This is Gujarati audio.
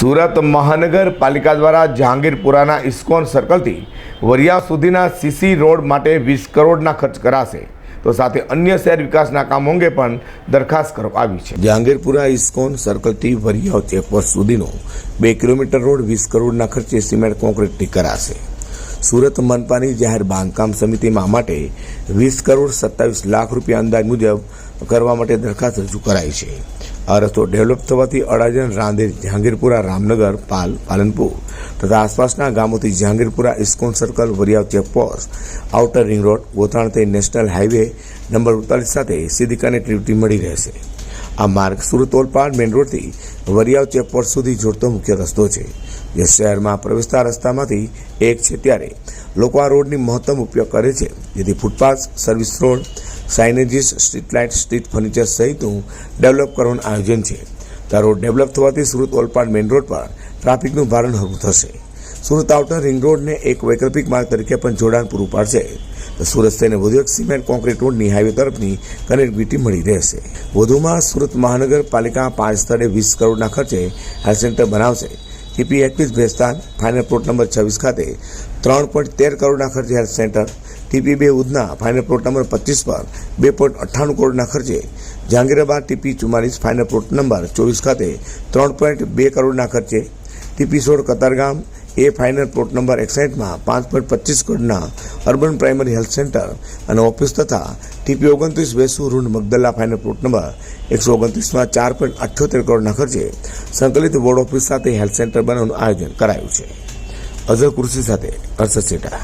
સુરત મહાનગરપાલિકા દ્વારા જહાંગીરપુરાના ઇસ્કોન સર્કલથી વરિયા સુધીના સીસી રોડ માટે વીસ કરોડના ખર્ચ કરાશે. તો સાથે અન્ય શહેર વિકાસના કામો અંગે પણ દરખાસ્ત કરવામાં આવી છે. જહાંગીરપુરા ઇસ્કોન સર્કલથી વરિયા ચેકપોસ્ટ સુધીનો બે કિલોમીટર રોડ વીસ કરોડના ખર્ચે સિમેન્ટ કોન્ક્રીટથી કરાશે. સુરત મનપાની જાહેર બાંધકામ સમિતિમાં માટે વીસ કરોડ સત્તાવીસ લાખ રૂપિયા અંદાજ મુજબ કરવા માટે દરખાસ્ત રજૂ કરાઈ છે. આ રસ્તો ડેવલપ થવાથી અડાજણ, રાંદેર, જહાંગીરપુરા, રામનગર, પાલ, પાલનપુર તથા આસપાસના ગામોથી Jahangirpura ISKCON circle, Variyav checkpost outer ring road ગોતાણ તે નેશનલ હાઈવે નંબર ઉડતાલીસ સાથે સીધી કનેક્ટિવિટી મળી રહેશે. આ માર્ગ સુરત ઓલપાડ મેઇન રોડથી વરિયાવ ચેકપોસ્ટ સુધી જોડતો મુખ્ય રસ્તો છે. જે શહેરમાં પ્રવેશતા રસ્તામાંથી એક છે ત્યારે લોકો આ રોડની મહત્તમ ઉપયોગ કરે છે. જેથી footpath, service road signages street light street furniture સહિતનું develop કરવાનું આયોજન છે. તો ડેવલપ થવાથી સુરત ઓલપાડ મેઇન રોડ પર ટ્રાફિકનું ભારણ હળવું થશે. સુરત આઉટર રિંગ રોડને એક વૈકલ્પિક માર્ગ તરીકે પણ જોડાણ પૂરું પાડશે. તો સુરત થઈને વધુ એક સિમેન્ટ કોન્ક્રીટ રોડની હાઈવે તરફની કનેક્ટિવિટી મળી રહેશે. વધુમાં સુરત મહાનગરપાલિકા પાંચ સ્થળે વીસ કરોડના ખર્ચે હેલ્થ સેન્ટર બનાવશે. ટીપી એકવીસ ભેસ્તાન ફાઇનલ પ્લોટ નંબર છવ્વીસ ખાતે ત્રણ પોઈન્ટ તેર કરોડના ખર્ચે હેલ્થ સેન્ટર ટીપી બે ઉધના ફાઇનલ પ્લોટ નંબર પચીસ પર બે પોઈન્ટ અઠ્ઠાણું કરોડના ખર્ચે જહાંગીરાબાદ ટીપી ચુમ્માલીસ ફાઇનલ પ્લોટ નંબર ચોવીસ ખાતે ત્રણ પોઈન્ટ બે કરોડના ખર્ચે ટીપી સોળ Katargam A final plot number એકસાઠમાં પાંચ પોઈન્ટ પચીસ કરોડના અર્બન પ્રાઇમરી હેલ્થ સેન્ટર અને ઓફિસ તથા ટીપી ઓગણત્રીસ Vesu Rundh Magdalla final plot number એકસો ઓગણત્રીસમાં ચાર પોઈન્ટ અઠ્યોતેર કરોડના ખર્ચે સંકલિત બોર્ડ ઓફિસ સાથે હેલ્થ સેન્ટર બનાવવાનું આયોજન કરાયું છે. અઝર કૃષિ સાથે હર્ષદ સેટા